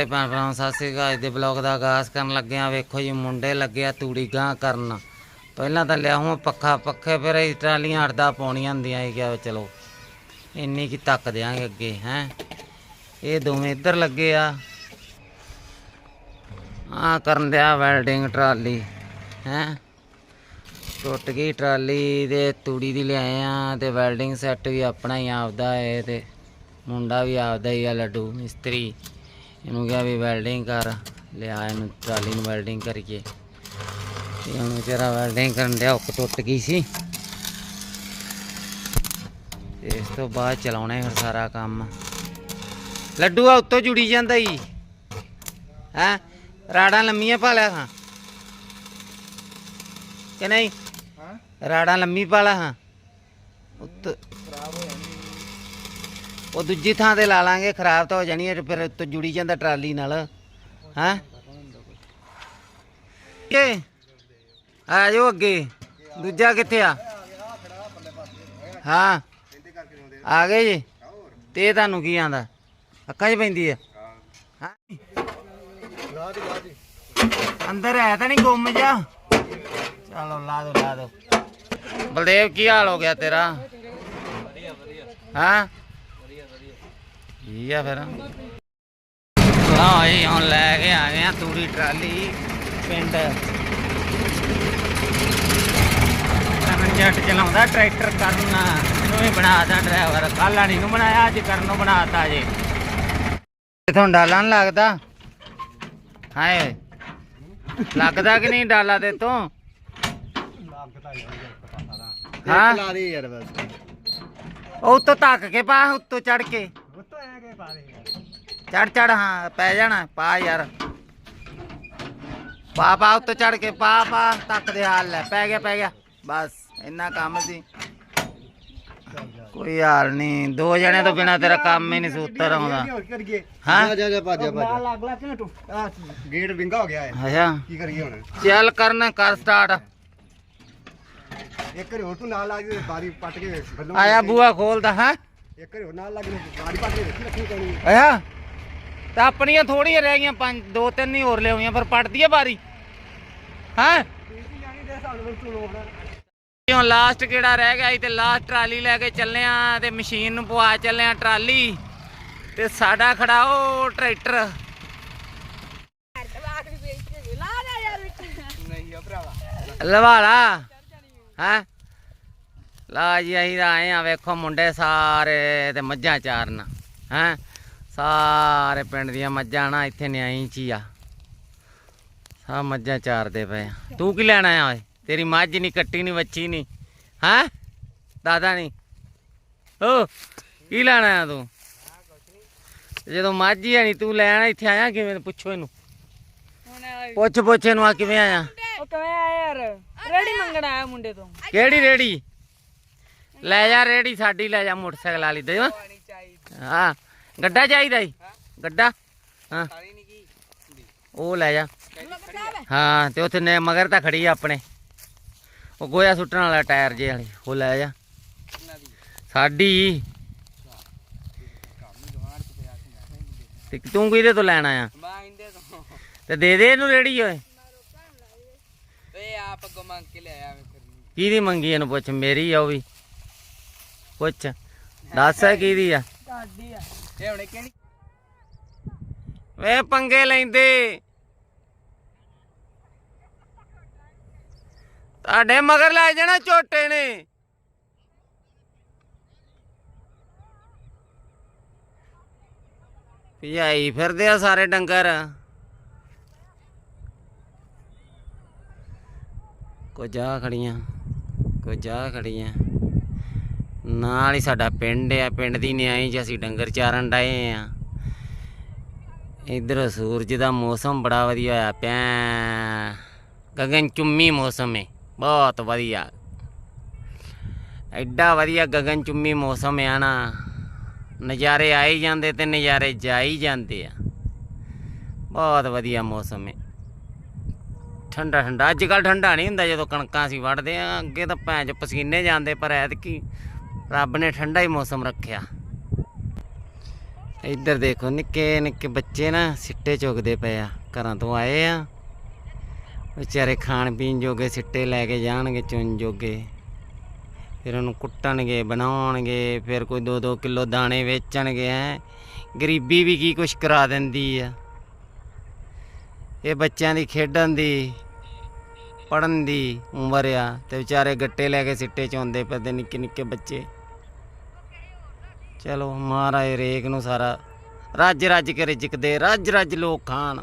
ਤੇ ਭੈਣ ਭਰਾਵਾਂ ਸਤਿ ਸ੍ਰੀ ਅਕਾਲ। ਅੱਜ ਦੇ ਬਲੌਗ ਦਾ ਆਗਾਜ਼ ਕਰਨ ਲੱਗੇ ਆ ਵੇਖੋ ਜੀ, ਮੁੰਡੇ ਲੱਗੇ ਆ ਤੂੜੀ ਗਾਂ ਕਰਨ। ਪਹਿਲਾਂ ਤਾਂ ਲਿਆ ਹੂੰ ਪੱਖਾ, ਪੱਖੇ ਫਿਰ ਇਹ ਟਰਾਲੀਆਂ ਅੜਦਾ ਪਾਉਣੀਆਂ ਹੁੰਦੀਆਂ ਇਹ ਕਿਹਾ ਚਲੋ, ਇੰਨੀ ਕੀ ਤੱਕ ਦਿਆਂਗੇ ਅੱਗੇ, ਹੈ। ਇਹ ਦੋਵੇਂ ਇੱਧਰ ਲੱਗੇ ਆ। ਆ ਕਰਨ ਦਿਆ ਵੈਲਡਿੰਗ ਟਰਾਲੀ, ਹੈ। ਟੁੱਟ ਗਈ ਟਰਾਲੀ ਦੇ ਤੂੜੀ ਦੀ ਲਿਆਏ ਆ ਤੇ ਵੈਲਡਿੰਗ ਸੈੱਟ ਵੀ ਆਪਣਾ ਹੀ ਆਪਦਾ ਹੈ ਤੇ ਮੁੰਡਾ ਵੀ ਆਪਦਾ ਹੀ ਆ ਲੱਡੂ ਮਿਸਤਰੀ। ਇਹਨੂੰ ਕਿਹਾ ਵੀ ਵੈਲਡਿੰਗ ਕਰ। ਲਿਆ ਇਹਨੂੰ ਟਰਾਲੀ ਨੂੰ ਵੈਲਡਿੰਗ ਕਰੀਏ ਤੇ ਹੁਣ ਵਿਚਾਰਾ ਵੈਲਡਿੰਗ ਕਰਨ ਡਿਆ ਉੱਕ ਟੁੱਟ ਗਈ ਸੀ। ਤੇ ਇਸ ਤੋਂ ਬਾਅਦ ਚਲਾਉਣਾ ਹੈ ਸਾਰਾ ਕੰਮ। ਲੱਡੂ ਆ ਉੱਤੋਂ ਜੁੜੀ ਜਾਂਦਾ ਹੀ ਹੈ? ਰਾੜਾਂ ਲੰਮੀਆਂ ਪਾ ਲਿਆ ਹਾਂ। ਕਿ ਨਹੀਂ? ਰਾੜਾਂ ਲੰਮੀ ਪਾ ਲਿਆ ਹਾਂ। ਉੱਤ ਉਹ ਦੂਜੀ ਥਾਂ ਤੇ ਲਾ ਲਾਂਗੇ ਖਰਾਬ ਤਾਂ ਹੋ ਜਾਣੀ ਹੈ ਫਿਰ ਉੱਤੋਂ ਜੁੜੀ ਜਾਂਦਾ ਟਰਾਲੀ ਨਾਲ। ਹੈ? ਕੇ ਆ ਜਾਓ ਅੱਗੇ। ਦੂਜਾ ਕਿੱਥੇ ਆ? ਹਾਂ। ਆ ਗਏ ਜੀ। ਤੇ ਇਹ ਤੁਹਾਨੂੰ ਕੀ ਆਂਦਾ? ਅੱਖਾਂ 'ਚ ਪੈਂਦੀ ਆ। ਹਾਂ। ਅੰਦਰ ਹੈ ਤਾਂ ਨਹੀਂ ਗੁੰਮ ਜਾ ਚਲੋ ਲਾ ਦੋ ਲਾ ਦੋ ਬਲਦੇਵ ਕੀ ਹਾਲ ਹੋ ਗਿਆ ਤੇਰਾ? ਹਾਂ? ਠੀਕ ਆ ਫਿਰ? ਲਓ ਜੀ ਹੁਣ ਲੈ ਕੇ ਆ ਗਏ ਆ ਤੂੜੀ ਟਰਾਲੀ ਪਿੰਡ। ਰਮਨ ਜੱਟ ਚਲਾਉਂਦਾ ਟਰੈਕਟਰ ਕਰਨਾ। ਇਹਨੂੰ ਵੀ ਬਣਾਤਾ ਡਰਾਈਵਰ। ਕੱਲ੍ਹ ਨਹੀਂ ਨੂੰ ਬਣਾਇਆ ਅੱਜ ਕਰਨ ਨੂੰ ਬਣਾਤਾ ਜੇ। ਇਥੋਂ ਡਾਲਾ ਲੱਗਦਾ। ਹਾਏ ਲੱਗਦਾ ਕਿ ਨਹੀਂ ਡਾਲਾ ਤੇ ਤੋਂ? ਹਾਂ? ਲਾ ਦੇ ਯਾਰ ਬਸ। ਉਹ ਉੱਤੋਂ ਧੱਕ ਕੇ ਪਾ ਉੱਤੋਂ ਚੜ ਕੇ। ਉੱਤੋਂ ਆ ਕੇ ਪਾ ਦੇ ਯਾਰ ਚੜ ਚੜ ਹਾਂ ਪੈ ਜਾਣਾ ਪਾ ਯਾਰ। ਪਾ ਪਾ ਉੱਤੋਂ ਚੜ ਕੇ ਪਾ ਪਾ ਤੱਕ ਦੇ ਹਾਲ ਲੈ ਪੈ ਗਿਆ ਪੈ ਗਿਆ। ਬਸ ਇੰਨਾ ਕੰਮ ਸੀ। ਕੋਈ ਹਾਲ ਨਹੀਂ ਦੋ ਜਣਿਆਂ ਤੋਂ ਬਿਨਾ ਤੇਰਾ ਕੰਮ ਹੀ ਨਹੀਂ ਸੂਤਰ ਆਉਂਦਾ। ਕਰੀਏ ਹਾਂ? ਜਾ ਜਾ ਭੱਜ ਜਾ ਭੱਜ ਲੱਗ ਲੱਗ ਕਿਉਂ ਟੁੱਟ ਆ ਗੇਟ ਵਿੰਗਾ ਹੋ ਗਿਆ ਹੈ ਅੱਛਾ। ਕੀ ਕਰੀਏ ਹੁਣ? ਚੱਲ ਕਰਨ ਕਰ ਸਟਾਰਟ ਇੱਕ ਹੋਰ ਤੂੰ ਨਾਲ ਲੱਗ ਜੇ ਬਾਰੀ ਪੱਟ ਕੇ ਆਇਆ ਬੂਆ ਖੋਲਦਾ ਹੈ? ਇੱਕ ਵਾਰੀ ਹੋਰ ਨਾਲ ਲੱਗ ਜੇ ਬਾਰੀ ਪੱਟ ਕੇ ਰੱਖੀ ਰੱਖੀ ਪੈਣੀ ਅੱਛਾ ਤਾਂ ਆਪਣੀਆਂ ਥੋੜੀਆਂ ਰਹਿ ਗਈਆਂ ਪੰਜ ਦੋ ਤਿੰਨ ਹੀ ਹੋਰ ਲਿਆਉਣੀਆਂ ਪਰ ਪੜਦੀ ਆ ਬਾਰੀ ਹਾਂ? ਪੀਤੀ ਜਾਣੀ ਦੇ ਹਿਸਾਬ ਨਾਲ ਤੂੰ ਲੋੜ ਹੁਣ ਲਾਸਟ ਕਿਹੜਾ ਰਹਿ ਗਿਆ ਸੀ ਤੇ ਲਾਸਟ ਟਰਾਲੀ ਲੈ ਕੇ ਚੱਲੇ ਆ ਤੇ ਮਸ਼ੀਨ ਨੂੰ ਪਵਾ ਚੱਲੇ ਆ ਟਰਾਲੀ। ਤੇ ਸਾਡਾ ਖੜਾ ਉਹ ਟਰੈਕਟਰ। ਨਹੀਂ ਆ ਭਰਾਵਾ। ਲਵਾਲਾ ਹੈ? ਲਾ ਜੀ ਅਸੀਂ ਤਾਂ ਆਏ ਆ ਵੇਖੋ ਮੁੰਡੇ ਸਾਰੇ ਤੇ ਮੱਝਾਂ ਚਾਰਨ ਹੈ? ਸਾਰੇ ਪਿੰਡ ਦੀਆਂ ਮੱਝਾਂ ਨਾ ਇੱਥੇ ਨਿਆਈ ਚ ਹੀ ਆ। ਸਭ ਮੱਝਾਂ ਚਾਰਦੇ ਪਏ ਆ। ਤੂੰ ਕੀ ਲੈਣਾ ਆ ਓਏ? ਤੇਰੀ ਮੱਝ ਨਹੀਂ ਕੱਟੀ ਨਹੀਂ ਵੱਛੀ ਨਹੀਂ ਹੈ? ਦਾਦਾ ਨਹੀਂ ਓ ਕੀ ਲੈਣਾ ਆ ਤੂੰ? ਜਦੋਂ ਮੱਝ ਹੀ ਨਹੀਂ ਤੂੰ ਲੈਣਾ ਇੱਥੇ ਆਇਆ ਕਿਵੇਂ? ਪੁੱਛੋ ਇਹਨੂੰ। ਪੁੱਛ ਪੁੱਛ ਇਹਨੂੰ ਆ ਕਿਵੇਂ ਆਇਆ? ਉਹ ਕਿਵੇਂ ਆਇਆ ਯਾਰ? ਰੈਡੀ ਮੰਗਣ ਆਇਆ ਮੁੰਡੇ ਤੋਂ। ਕਿਹੜੀ ਰੇੜੀ? ਲੈ ਜਾ ਰੇੜੀ ਸਾਡੀ ਲੈ ਜਾ ਮੋਟਰਸਾਈਕਲ ਵਾਲੀ ਦੇ। ਹਾਂ ਗੱਡਾ ਚਾਹੀਦਾ ਈ। ਗੱਡਾ ਹਾਂ। ਉਹ ਲੈ ਜਾ। ਹਾਂ ਤੇ ਉੱਥੇ ਨੇ ਮਗਰ ਤਾਂ ਖੜੀ ਆ ਆਪਣੇ। ਉਹ ਗੋਇਆ ਸੁੱਟਣ ਵਾਲਾ ਟਾਇਰ ਜੇ ਵਾਲੀ ਉਹ ਲੈ ਜਾ। ਸਾਡੀ। ਤੇ ਤੂੰ ਕਿਹਦੇ ਤੋਂ ਲੈਣਾ ਆ ਮੈਂ ਇੰਦੇ ਤੋਂ। ਤੇ ਦੇ ਦੇ ਇਹਨੂੰ ਰੇੜੀ ਓਏ। ਆਪ ਕੋ ਮੰਗ ਕੇ ਲੈ ਆਇਆ ਮੈਂ ਕਰਨੀ ਕਿਹਦੀ ਮੰਗੀ ਇਹਨੂੰ ਪੁੱਛ ਮੇਰੀ ਆ ਉਹ ਵੀ। ਪੁੱਛ। ਦੱਸ ਹੈ ਕਿਹਦੀ ਆ ਤੁਹਾਡੀ ਆ? ਇਹ ਹੁਣੇ ਕਿਹੜੀ ਵੇ ਪੰਗੇ ਲੈਂਦੇ। ਤੁਹਾਡੇ ਮਗਰ ਲੈ ਜਾਣਾ ਝੋਟੇ ਨੇ। ਭਜਾਈ ਫਿਰਦੇ ਆ ਸਾਰੇ ਡੰਗਰ। ਕੁਝ ਜਾ ਖੜੀਆਂ, ਕੁਝ ਆ ਖੜੀਆਂ। ਨਾਲ ਹੀ ਸਾਡਾ ਪਿੰਡ ਆ, ਪਿੰਡ ਦੀ ਨਿਆਈ ਚ ਅਸੀਂ ਡੰਗਰ ਚਾਰਨ ਡਏ ਆ। ਇਧਰ ਸੂਰਜ ਦਾ ਮੌਸਮ ਬੜਾ ਵਧੀਆ ਹੋਇਆ ਪਿਆ। ਗਗਨ ਚੁੰਮੀ ਮੌਸਮ ਹੈ ਬਹੁਤ ਵਧੀਆ। ਐਡਾ ਵਧੀਆ ਗਗਨ ਚੁੰਮੀ ਮੌਸਮ ਆ ਨਾ, ਨਜ਼ਾਰੇ ਆਈ ਜਾਂਦੇ ਤੇ ਨਜ਼ਾਰੇ ਜਾਈ ਜਾਂਦੇ ਆ। ਬਹੁਤ ਵਧੀਆ ਮੌਸਮ ਹੈ ਠੰਡਾ ਠੰਡਾ, ਅੱਜ ਕੱਲ ਠੰਡਾ ਨਹੀਂ ਹੁੰਦਾ ਜਦੋਂ ਕਣਕਾਂ ਅਸੀਂ ਵੱਢਦੇ ਆ, ਅੱਗੇ ਤਾਂ ਭੈਣ ਚ ਪਸੀਨੇ ਜਾਂਦੇ ਪਰ ਐਤਕੀ ਰੱਬ ਨੇ ਠੰਡਾ ਹੀ ਮੌਸਮ ਰੱਖਿਆ। ਇੱਧਰ ਦੇਖੋ, ਨਿੱਕੇ ਨਿੱਕੇ ਬੱਚੇ ਨਾ ਸਿੱਟੇ ਚੁਗਦੇ ਪਏ ਆ। ਘਰਾਂ ਤੋਂ ਆਏ ਆ। ਵਿਚਾਰੇ ਖਾਣ ਪੀਣ ਜੋਗੇ ਸਿੱਟੇ ਲੈ ਕੇ ਜਾਣਗੇ, ਚੁਣ ਜੋਗੇ। ਫਿਰ ਉਹਨੂੰ ਕੁੱਟਣਗੇ, ਬਣਾਉਣਗੇ, ਫਿਰ ਕੋਈ 2-2 ਕਿਲੋ ਦਾਣੇ ਵੇਚਣਗੇ, ਹੈ। ਗਰੀਬੀ ਵੀ ਕੀ ਕੁਛ ਕਰਾ ਦਿੰਦੀ ਆ। ਇਹ ਬੱਚਿਆਂ ਦੀ ਖੇਡਣ ਦੀ ਪੜਨ ਦੀ ਉਮਰ ਆ। ਤੇ ਵਿਚਾਰੇ ਗੱਟੇ ਲੈ ਕੇ ਸਿੱਟੇ ਚੋਂਦੇ ਪਏ ਨਿੱਕੇ ਨਿੱਕੇ ਬੱਚੇ। ਚਲੋ ਮਹਾਰਾਜ ਰੇਕ ਨੂੰ ਸਾਰਾ ਰੱਜ ਰੱਜ ਕੇ ਰਿਜਕਦੇ, ਰੱਜ ਰੱਜ ਲੋਕ ਖਾਣ।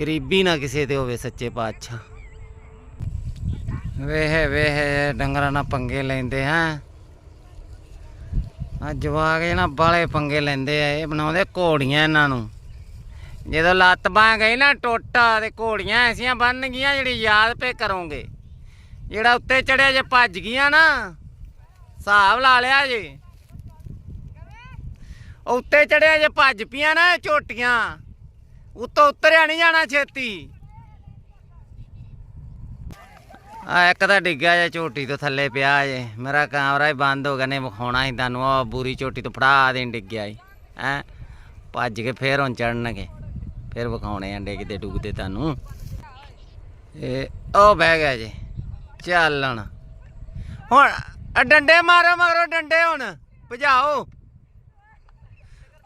ਗਰੀਬੀ ਨਾ ਕਿਸੇ ਤੇ ਹੋਵੇ ਸੱਚੇ ਪਾਤਸ਼ਾਹ। ਵੇਹ ਵੇਹ, ਡੰਗਰਾਂ ਨਾਲ ਪੰਗੇ ਲੈਂਦੇ ਹੈ ਆ ਜਵਾਕ ਇਹਨਾਂ ਬਾਲੇ ਪੰਗੇ ਲੈਂਦੇ ਆ, ਇਹ ਬਣਾਉਂਦੇ ਘੋੜੀਆਂ ਇਹਨਾਂ ਨੂੰ। ਜਦੋਂ ਲੱਤ ਬਾਹ ਗਈ ਨਾ ਟੋਟਾ ਤੇ ਘੋੜੀਆਂ ਐਸੀਆਂ ਬਣ ਗਈਆਂ ਜਿਹੜੀ ਯਾਦ ਪੇ ਕਰੋਗੇ। ਜਿਹੜਾ ਉੱਤੇ ਚੜਿਆ ਜੇ ਭੱਜ ਗਈਆਂ ਨਾ, ਹਿਸਾਬ ਲਾ ਲਿਆ ਜੀ। ਉੱਤੇ ਚੜਿਆ ਜੇ ਭੱਜ ਪੀਆਂ ਨਾ ਇਹ ਝੋਟੀਆਂ। ਉੱਤੋਂ ਉਤਰਿਆ ਨਹੀਂ ਜਾਣਾ ਛੇਤੀ। ਆ ਇੱਕ ਤਾਂ ਡਿੱਗਿਆ ਜੇ ਝੋਟੀ ਤੋਂ ਥੱਲੇ ਪਿਆ ਜੇ। ਮੇਰਾ ਕੈਮਰਾ ਹੀ ਬੰਦ ਹੋ ਗਿਆ ਨੇ ਵਿਖਾਉਣਾ ਸੀ ਤੁਹਾਨੂੰ। ਉਹ ਬੂਰੀ ਝੋਟੀ ਤੋਂ ਫੜਾ ਦੇਣ ਡਿੱਗਿਆ ਸੀ ਹੈ? ਭੱਜ ਕੇ ਫੇਰ ਹੁਣ ਚੜਨਗੇ। ਫੇਰ ਵਿਖਾਉਣੇ ਆ ਡਿੱਗਦੇ ਡੁੱਗਦੇ ਤੁਹਾਨੂੰ। ਇਹ ਉਹ ਬਹਿ ਗਿਆ ਜੇ। ਚੱਲਣ ਹੁਣ। ਡੰਡੇ ਮਾਰੋ ਮਗਰੋਂ ਡੰਡੇ ਹੁਣ। ਭਜਾਓ।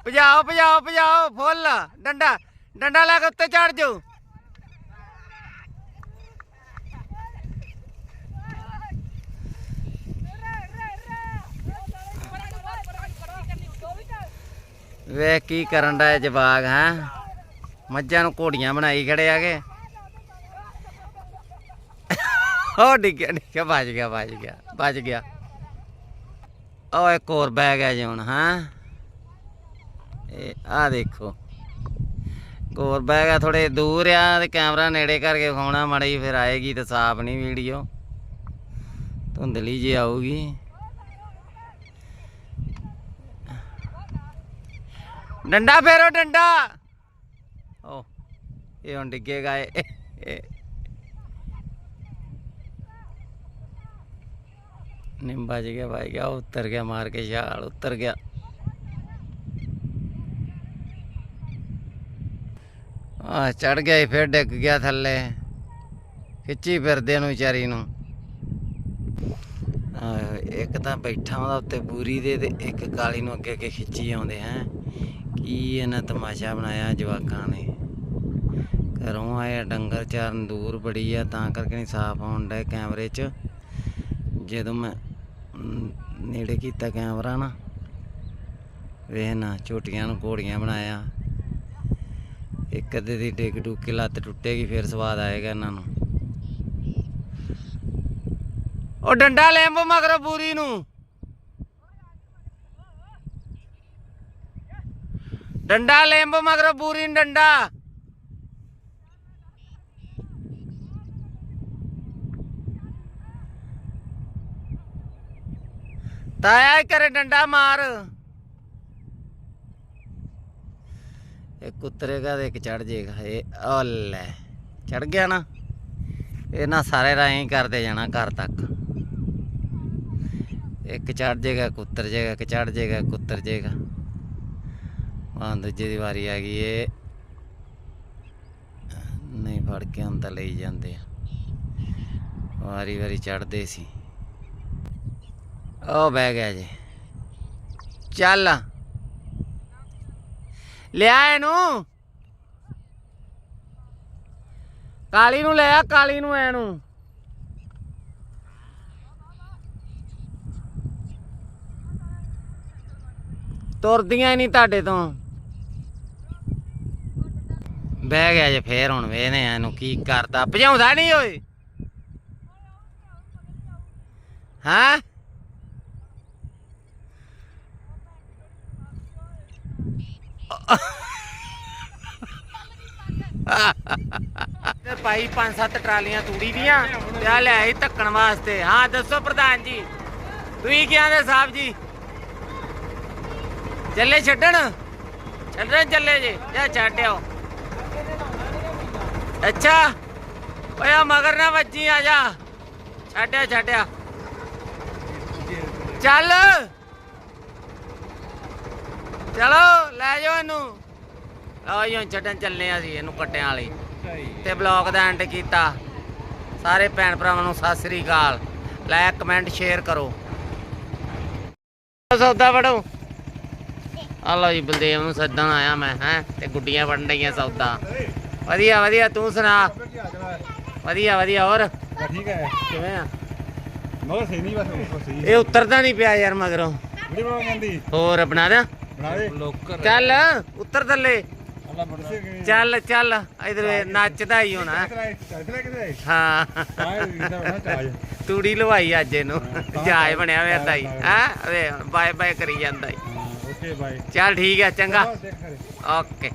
ਭਜਾਓ ਭਜਾਓ ਭਜਾਓ, ਫੁੱਲ, ਡੰਡਾ ਡੰਡਾ ਲੈ ਕੇ ਉੱਤੇ ਚੜ ਜਾਓ। ਵੇ ਕੀ ਕਰਨ ਦਾ ਜਵਾਗ ਹੈ? ਮੱਝਾਂ ਨੂੰ ਘੋੜੀਆਂ ਬਣਾਈ ਖੜੇ ਆਗੇ ਹੋ ਡਿੱਗਿਆ ਡਿੱਗਿਆ ਬਚ ਗਿਆ ਬਚ ਗਿਆ ਬਚ ਗਿਆ। ਉਹ ਇੱਕ ਹੋਰ ਬਹਿ ਗਿਆ ਜੀ ਹੁਣ, ਹਾਂ? ਇਹ ਆ ਦੇਖੋ। ਕੋਰ ਬਹਿ ਗਿਆ ਥੋੜੇ ਦੂਰ ਆ ਤੇ ਕੈਮਰਾ ਨੇੜੇ ਕਰਕੇ ਵਿਖਾਉਣਾ ਮੜੀ ਫਿਰ ਆਏਗੀ ਤੇ ਸਾਫ਼ ਨਹੀਂ ਵੀਡੀਓ। ਧੁੰਦਲੀ ਜੀ ਆਊਗੀ। ਡੰਡਾ ਫੇਰੋ, ਡੰਡਾ! ਓ, ਇਹ ਹੁਣ ਡਿੱਗੇਗਾ ਇਹ। ਇਹ। ਨਿੰਮ ਗਿਆ, ਭਾਈ ਗਿਆ, ਉਤਰ ਗਿਆ, ਮਾਰ ਕੇ ਛਾਲ, ਉਤਰ ਗਿਆ। ਆ ਚੜ ਗਿਆ ਫਿਰ ਡਿੱਗ ਗਿਆ ਥੱਲੇ। ਖਿੱਚੀ ਫਿਰਦੇ ਨੂੰ ਵਿਚਾਰੀ ਨੂੰ। ਇੱਕ ਤਾਂ ਬੈਠਾ ਉਹਦਾ ਉੱਤੇ ਬੂਰੀ ਦੇ ਤੇ ਇੱਕ ਕਾਲੀ ਨੂੰ ਅੱਗੇ ਅੱਗੇ ਖਿੱਚੀ ਆਉਂਦੇ ਹੈ। ਕੀ ਇਹਨਾਂ ਤਮਾਸ਼ਾ ਬਣਾਇਆ ਜਵਾਕਾਂ ਨੇ। ਘਰੋਂ ਆਏ ਆ, ਡੰਗਰ ਚਾਰਨ ਦੂਰ ਬੜੀ ਆ, ਤਾਂ ਕਰਕੇ ਨਹੀਂ ਸਾਫ਼ ਆਉਣ ਡਿਆ ਕੈਮਰੇ 'ਚ। ਜਦੋਂ ਮੈਂ ਨੇੜੇ ਕੀਤਾ ਕੈਮਰਾ ਨਾ, ਵੇਖ ਨਾ ਝੋਟੀਆਂ ਨੂੰ ਘੋੜੀਆਂ ਬਣਾਇਆ। ਇੱਕ ਅੱਧੇ ਦੀ ਡਿੱਗ ਡੁੱਗ ਕੇ ਲੱਤ ਟੁੱਟੇਗੀ, ਫਿਰ ਸਵਾਦ ਆਏਗਾ ਇਹਨਾਂ ਨੂੰ। ਉਹ ਡੰਡਾ ਲੈਂਬ ਮਗਰ ਪੂਰੀ ਨੂੰ। ਡੰਡਾ ਲੈਂਬ ਮਗਰ ਪੂਰੀ ਨੂੰ ਡੰਡਾ। ਤਾਇਆ ਹੀ ਕਰੇ ਡੰਡਾ ਮਾਰ। ਇੱਕ ਉਤਰੇਗਾ ਤੇ ਇੱਕ ਚੜ ਜਾਏਗਾ ਇਹ ਓ ਚੜ ਗਿਆ ਨਾ। ਇਹ ਨਾ ਸਾਰੇ ਰਾਹੀਂ ਕਰਦੇ ਜਾਣਾ ਘਰ ਤੱਕ। ਇੱਕ ਚੜ ਜਾਏਗਾ ਇੱਕ ਉਤਰ ਜਾਏਗਾ ਇੱਕ ਚੜ ਜਾਏਗਾ ਇੱਕ ਉਤਰ ਜਾਏਗਾ ਹਾਂ ਦੂਜੇ ਦੀ ਵਾਰੀ ਆ ਗਈ ਏ। ਨਹੀਂ ਫੜ ਕੇ ਹੁਣ ਲਈ ਜਾਂਦੇ ਆ। ਵਾਰੀ ਵਾਰੀ ਚੜਦੇ ਸੀ। ਉਹ ਬਹਿ ਗਿਆ ਜੀ। ਚੱਲ। ਲਿਆ ਇਹਨੂੰ। ਕਾਲੀ ਨੂੰ ਲਿਆ, ਕਾਲੀ ਨੂੰ ਐਨੂੰ ਤੁਰਦੀਆਂ ਹੀ ਨਹੀਂ ਤੁਹਾਡੇ ਤੋਂ। ਬਹਿ ਗਿਆ ਜੇ ਫੇਰ ਹੁਣ ਵੇਨੇ ਇਹਨੂੰ ਕੀ ਕਰਦਾ। ਭਜਾਉਂਦਾ ਨਹੀਂ ਓਏ। ਹਾਂ? ਤੇ ਭਾਈ ਪੰਜ ਸੱਤ ਟਰਾਲੀਆਂ ਤੂੜੀ ਦੀਆਂ ਤੇ ਆ ਲੈ ਆਈ ਧੱਕਣ ਵਾਸਤੇ। ਹਾਂ, ਦੱਸੋ ਪ੍ਰਧਾਨ ਜੀ, ਤੁਸੀਂ ਕੀ ਆਂਦੇ ਸਾਹਿਬ ਜੀ? ਚੱਲੇ ਛੱਡਣ? ਛੱਡਣ ਚੱਲੇ ਜੀ, ਜਾਂ ਛੱਡਿਓ ਅੱਛਾ, ਓਏ ਆ ਮਗਰ ਨਾ ਵੱਜੀ, ਆ ਜਾ। ਛੱਡਿਆ ਛੱਡਿਆ ਚੱਲ। ਚਲੋ ਲੈ ਜਾਓ ਇਹਨੂੰ। ਲਓ ਜੀ ਹੁਣ ਛੱਡਣ ਚੱਲੇ ਆ ਸੀ ਇਹਨੂੰ ਕੱਟਿਆਂ ਵਾਲੀ। ਤੇ ਬਲੌਗ ਦਾ ਐਂਡ ਕੀਤਾ। ਸਾਰੇ ਭੈਣ ਭਰਾਵਾਂ ਨੂੰ ਸਤਿ ਸ੍ਰੀ ਅਕਾਲ। ਲਾਇਕ ਕਮੈਂਟ ਸ਼ੇਅਰ ਕਰੋ। ਸੌਦਾ ਵੜੋ ਆ ਲਓ ਜੀ ਬਲਦੇਵ ਨੂੰ ਸੱਦਣ ਆਇਆ ਮੈਂ ਹੈ ਤੇ ਗੁੱਡੀਆਂ ਵੜਨ ਡਈਆਂ ਸੌਦਾ। ਵਧੀਆ ਵਧੀਆ ਤੂੰ ਸੁਣਾ। ਵਧੀਆ ਵਧੀਆ ਹੋਰ? ਠੀਕ ਹੈ। ਕਿਵੇਂ ਆ? ਮਗਰ ਸਹੀ ਨਹੀਂ ਬਸ ਸਹੀ। ਇਹ ਉਤਰਦਾ ਨਹੀਂ ਪਿਆ ਯਾਰ ਮਗਰੋਂ। ਵੀਡੀਓ ਹੋਰ ਬਣਾ ਲੋਕਰ ਚੱਲ ਉਤਰ ਥੱਲੇ। ਚੱਲ ਚੱਲ ਇਧਰ ਨੱਚਦਾ ਹੀ ਹੋਣਾ। ਹਾਂ। ਤੂੜੀ ਲਵਾਈ ਅੱਜ ਇਹਨੂੰ। ਜਹਾਜ਼ ਬਣਿਆ ਹੋਇਆ ਤਾਂ ਹੀ ਹਾਂ? ਵੇ ਬਾਏ ਬਾਏ ਕਰੀ ਜਾਂਦਾ ਓਕੇ ਬਾਏ। ਚੱਲ ਠੀਕ ਹੈ ਚੰਗਾ। ਓਕੇ।